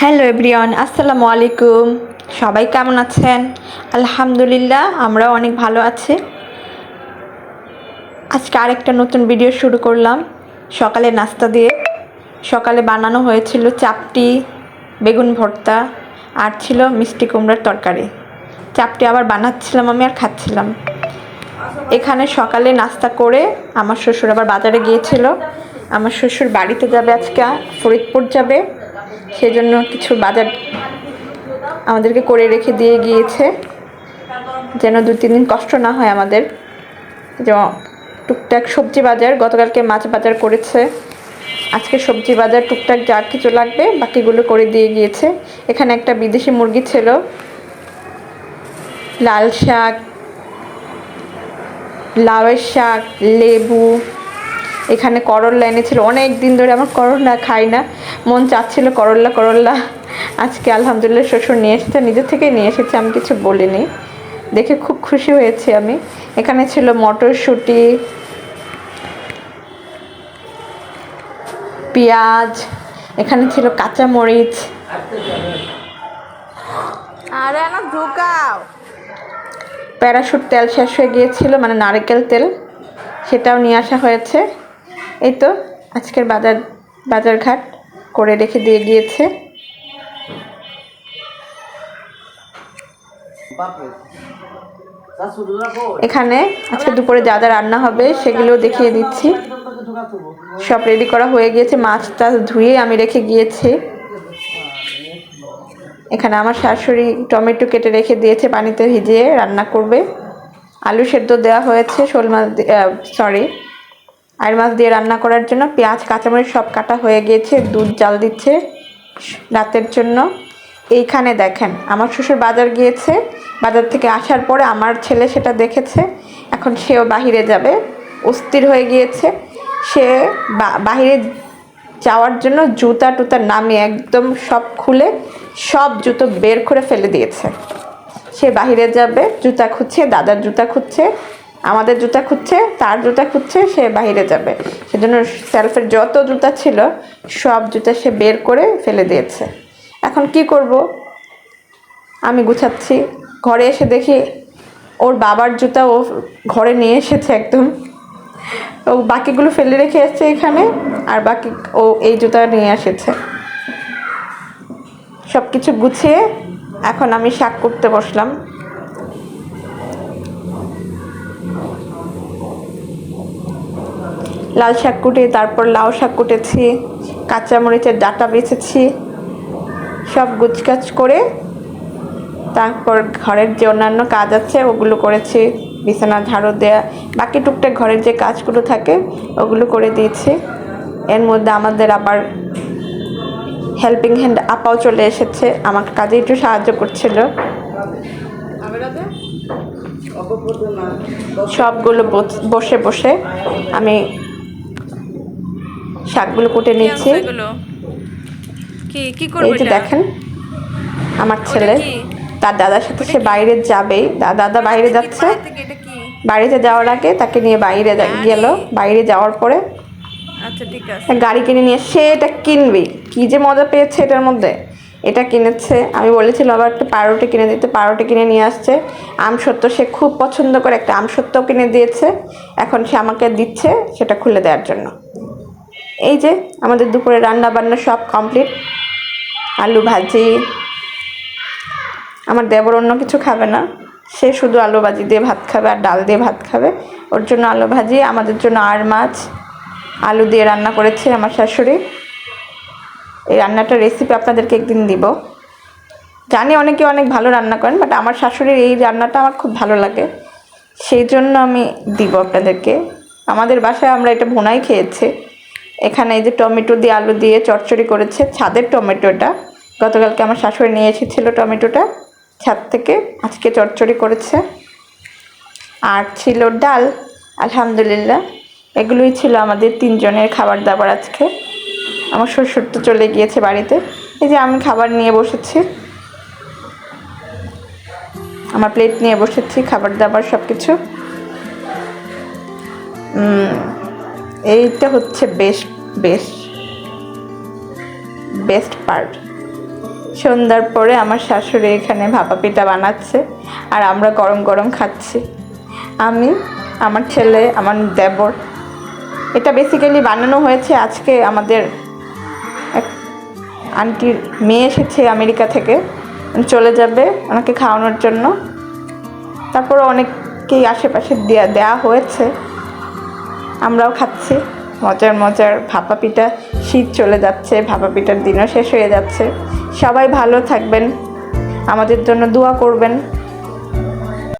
Hello everyone, আসসালামু আলাইকুম। সবাই কেমন আছেন? আলহামদুলিল্লাহ, আমরাও অনেক ভালো আছি। আজকে আরেকটা নতুন ভিডিও শুরু করলাম। সকালে নাস্তা দিয়ে। সকালে বানানো হয়েছিল চাপটি, বেগুন ভর্তা, আর ছিল মিষ্টি কুমড়ার তরকারি। চাপটি আবার বানাচ্ছিলাম আমি আর খাচ্ছিলাম। এখানে সকালে নাস্তা করে আমার শ্বশুর আবার বাজারে গিয়েছিল। আমার শ্বশুর বাড়িতে যাবে আজকে, ফরিদপুর যাবে। সেজন্য কিছু বাজার আমাদেরকে করে রেখে দিয়ে গিয়েছে। যেন দু, তিন দিন কষ্ট না হয় আমাদের। যেমন টুকটাক সবজি বাজার, গতকালকে মাছ বাজার করেছে। আজকে সবজি বাজার, টুকটাক যা কিছু লাগবে বাকিগুলো করে দিয়ে গিয়েছে। এখানে একটা বিদেশি মুরগি ছিল। লাল শাক, লাউয়ের শাক, লেবু এখানে করল্লা এনেছিল। অনেক দিন ধরে আমার করল্লা খাই না। মন চাচ্ছিল করল্লা করল্লা। আজকে আলহামদুলিল্লাহ শ্বশুর নিয়ে এসেছে নিজে থেকেই নিয়ে এসেছে আমি কিছু বলিনি। দেখে খুব খুশি হয়েছি আমি। এখানে ছিল মটরশুঁটি পেঁয়াজ এখানে ছিল কাঁচামরিচ। আরে না ঢুকাও। প্যারাশুট তেল শেষ হয়ে গিয়েছিল মানে নারকেল তেল সেটাও নিয়ে আসা হয়েছে। এই তো আজকের বাজার বাজারঘাট করে রেখে দিয়ে গিয়েছে। এখানে আজকে দুপুরে যা যা রান্না হবে সেগুলো দেখিয়ে দিচ্ছি। সব রেডি করা হয়ে গিয়েছে মাছ টাছ ধুয়ে আমি রেখে গিয়েছি। এখানে আমার শাশুড়ি টমেটো কেটে রেখে দিয়েছে পানিতে ভিজিয়ে রান্না করবে। আলু সেদ্ধ দেওয়া হয়েছে শোল মাছ সরি আর মাছ দিয়ে রান্না করার জন্য পেঁয়াজ, কাঁচামরিচ সব কাটা হয়ে গিয়েছে, দুধ জাল দিচ্ছে রাতের জন্য। এইখানে দেখেন, আমার শ্বশুর বাজার গিয়েছে। বাজার থেকে আসার পরে আমার ছেলে সেটা দেখেছে। এখন সেও বাহিরে যাবে। অস্থির হয়ে গিয়েছে। সে বাহিরে যাওয়ার জন্য জুতা টুতা নামিয়ে একদম সব খুলে সব জুতো বের করে ফেলে দিয়েছে। সে বাহিরে যাবে, জুতা খুঁজছে, দাদার জুতা খুঁজছে। আমাদের জুতা খুঁজছে, তার জুতা খুঁজছে, সে বাহিরে যাবে। সেজন্য সেলফের যত জুতা ছিল, সব জুতা সে বের করে ফেলে দিয়েছে। এখন কি করব? আমি গুছাচ্ছি। ঘরে এসে দেখি ওর বাবার জুতা ও ঘরে নিয়ে এসেছে একদম। ও বাকিগুলো ফেলে রেখে এসছে এখানে, আর বাকি ও এই জুতা নিয়ে এসেছে। সব কিছু গুছিয়ে এখন আমি শাক করতে বসলাম। লাল শাক কুটে, তারপর লাউ শাক কুটেছি, কাঁচামরিচের ডাটা বেছেছি, সব গুছগাছ করে, তারপর ঘরের যে অন্যান্য কাজ আছে ওগুলো করেছি, বিছানা, ঝাড়ু দেয়া, বাকি টুকটাক ঘরের যে কাজগুলো থাকে ওগুলো করে দিয়েছি। এর মধ্যে আমাদের আবার হেল্পিং হ্যান্ড আপাও চলে এসেছে, আমাকে কাজে একটু সাহায্য করছিল। সবগুলো বসে বসে আমি শাকগুলো কুটে নিচ্ছি। কি এই যে দেখেন আমার ছেলে তার দাদার সাথে সে বাইরে যাবেই দা- দাদা বাইরে যাচ্ছে। বাড়িতে যাওয়ার আগে তাকে নিয়ে বাইরে গেল। বাইরে যাওয়ার পরে আচ্ছা ঠিক আছে। গাড়ি কিনে নিয়ে সে এটা কিনবেই কি যে মজা পেয়েছে এটার মধ্যে। এটা কিনেছে। আমি বলেছিলাম আবার একটা পাউরুটি কিনে দিতে। পাউরুটি কিনে নিয়ে আসছে। আম সত্য সে খুব পছন্দ করে একটা আম সত্যও কিনে দিয়েছে। এখন সে আমাকে দিচ্ছে সেটা খুলে দেওয়ার জন্য। এই যে আমাদের দুপুরে রান্না বান্না সব কমপ্লিট আলু ভাজি। আমার দেবর অন্য কিছু খাবে না। সে শুধু আলু ভাজি দিয়ে ভাত খাবে আর ডাল দিয়ে ভাত খাবে। ওর জন্য আলু ভাজি, আমাদের জন্য আর মাছ। আলু দিয়ে রান্না করেছে আমার শাশুড়ি। এই রান্নাটার রেসিপি আপনাদেরকে একদিন দিব। জানি অনেকে অনেক ভালো রান্না করেন বাট আমার শাশুড়ির এই রান্নাটা আমার খুব ভালো লাগে। সেই জন্য আমি দিব আপনাদেরকে। আমাদের বাসায় আমরা এটা ভুনাই খেয়েছি। এখানে এই যে টমেটো দিয়ে আলু দিয়ে চচ্চড়ি করেছে, ছাদের টমেটোটা। গতকালকে আমার শাশুড়ি নিয়ে এসেছিল টমেটোটা, ছাদ থেকে আজকে চচ্চড়ি করেছে। আর ছিল ডাল, আলহামদুলিল্লাহ। এগুলোই ছিল আমাদের তিনজনের খাবার দাবার আজকে। আমার শ্বশুর তো চলে গিয়েছে বাড়িতে। এই যে আমি খাবার নিয়ে বসেছি। আমার প্লেট নিয়ে বসেছি, খাবার দাবার সব কিছু এইটা হচ্ছে বেস্ট বেস্ট বেস্ট পার্ট সন্ধ্যার পরে আমার শাশুড়ি এখানে ভাপা পিঠা বানাচ্ছে, আর আমরা গরম গরম খাচ্ছি। আমি, আমার ছেলে, আমার দেবর। এটা বেসিক্যালি বানানো হয়েছে আজকে আমাদের এক আন্টির মেয়ে এসেছে আমেরিকা থেকে, চলে যাবে ওনাকে খাওয়ানোর জন্য। তারপরে অনেককেই আশেপাশে দেয়া দেওয়া হয়েছে। আমরাও খাচ্ছি। মজার মজার ভাপা পিঠা শীত চলে যাচ্ছে, ভাপা পিঠার দিনও শেষ হয়ে যাচ্ছে। সবাই ভালো থাকবেন। আমাদের জন্য দোয়া করবেন।